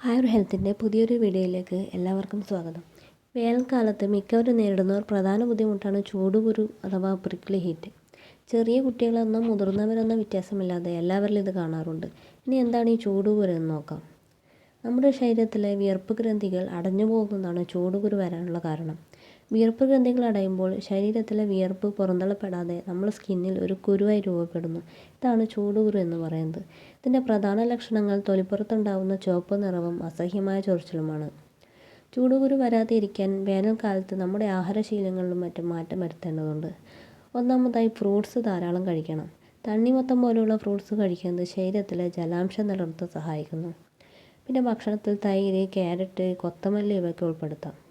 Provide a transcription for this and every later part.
ഹെൽത്തിന്റെ പുതിയൊരു വീഡിയോയിലേക്ക് എല്ലാവർക്കും സ്വാഗതം. വേനൽക്കാലത്ത് മിക്കവരും നേരിടുന്ന ഒരു പ്രധാന ബുദ്ധിമുട്ടാണ് ചൂടുകുരു അഥവാ പ്രിക്ലി ഹീറ്റ് ചെറിയ കുട്ടികളെന്നോ മുതിർന്നവരെന്നോ വ്യത്യാസമില്ലാതെ എല്ലാവരിലും ഇത് കാണാറുണ്ട്. ഇനി എന്താണ് ഈ ചൂടുകുരു എന്ന് നോക്കാം. നമ്മുടെ ശരീരത്തിലെ വിയർപ്പ് ഗ്രന്ഥികൾ അടഞ്ഞു പോകുന്നതാണ് ചൂടുകുരു വരാനുള്ള കാരണം. വിയർപ്പ് ഗ്രന്ഥികൾ അടയുമ്പോൾ ശരീരത്തിലെ വിയർപ്പ് പുറന്തള്ളപ്പെടാതെ നമ്മുടെ സ്കിന്നിൽ ഒരു കുരുവായി രൂപപ്പെടുന്നു. ഇതാണ് ചൂടുകുരു എന്ന് പറയുന്നത്. ഇതിന്റെ പ്രധാന ലക്ഷണങ്ങൾ തൊലിപ്പുറത്തുണ്ടാവുന്ന ചുവപ്പ് നിറവും അസഹ്യമായ ചൊറിച്ചിലുമാണ്. ചൂടുകുരു വരാതെ ഇരിക്കാൻ വേനൽക്കാലത്ത് നമ്മുടെ ആഹാരശീലങ്ങളിലും മറ്റും മാറ്റം വരുത്തേണ്ടതുണ്ട്. ഒന്നാമതായി ഫ്രൂട്ട്സ് ധാരാളം കഴിക്കണം. തണ്ണിമത്തം പോലെയുള്ള ഫ്രൂട്ട്സ് കഴിക്കുന്നത് ശരീരത്തിലെ ജലാംശം നിലനിർത്താൻ സഹായിക്കുന്നു. പിന്നെ ഭക്ഷണത്തിൽ തൈര് ക്യാരറ്റ് കൊത്തമല്ലി ഇവയൊക്കെ ഉൾപ്പെടുത്താം.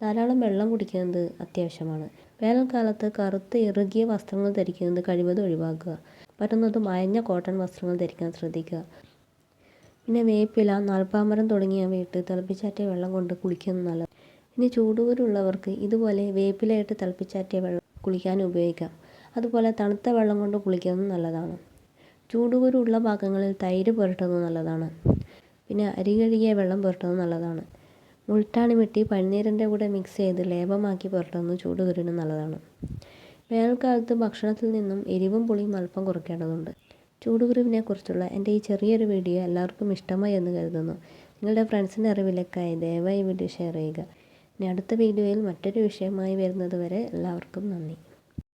ധാരാളം വെള്ളം കുടിക്കുന്നത് അത്യാവശ്യമാണ്. വേനൽക്കാലത്ത് കറുത്ത് ഇറുകിയ വസ്ത്രങ്ങൾ ധരിക്കുന്നത് കഴിവതും ഒഴിവാക്കുക. പറ്റുന്നതും അയഞ്ഞ കോട്ടൺ വസ്ത്രങ്ങൾ ധരിക്കാൻ ശ്രദ്ധിക്കുക. പിന്നെ വേപ്പില നാൽപ്പാമരം തുടങ്ങിയവയിട്ട് തിളപ്പിച്ചാറ്റിയ വെള്ളം കൊണ്ട് കുളിക്കുന്നത് നല്ലത്. ഇനി ചൂടുകൂരുള്ളവർക്ക് ഇതുപോലെ വേപ്പിലയിട്ട് തിളപ്പിച്ചാറ്റിയ വെള്ളം കുളിക്കാൻ ഉപയോഗിക്കാം. അതുപോലെ തണുത്ത വെള്ളം കൊണ്ട് കുളിക്കുന്നത് നല്ലതാണ്. ചൂടുവരുള്ള ഭാഗങ്ങളിൽ തൈര് പുരട്ടുന്നത് നല്ലതാണ്. പിന്നെ അരി കഴുകിയ വെള്ളം പുരട്ടുന്നത് നല്ലതാണ്. മുൾട്ടാണി വെട്ടി പനിനീരിന്റെ കൂടെ മിക്സ് ചെയ്ത് ലേപമാക്കി പുരട്ടുന്നത് കുരുന്ന് നല്ലതാണ്. വേനൽക്കാലത്ത് ഭക്ഷണത്തിൽ നിന്നും എരിവും പുളിയും അല്പം കുറയ്ക്കേണ്ടതുണ്ട്. ചൂടുകുരുവിനെക്കുറിച്ചുള്ള എന്റെ ഈ ചെറിയൊരു വീഡിയോ എല്ലാവർക്കും ഇഷ്ടമായി എന്ന് കരുതുന്നു. നിങ്ങളുടെ ഫ്രണ്ട്സിന്റെ അറിവിലേക്കായി ദയവായി വീഡിയോ ഷെയർ ചെയ്യുക. ഇനി അടുത്ത വീഡിയോയിൽ മറ്റൊരു വിഷയമായി വരുന്നത് വരെ എല്ലാവർക്കും നന്ദി.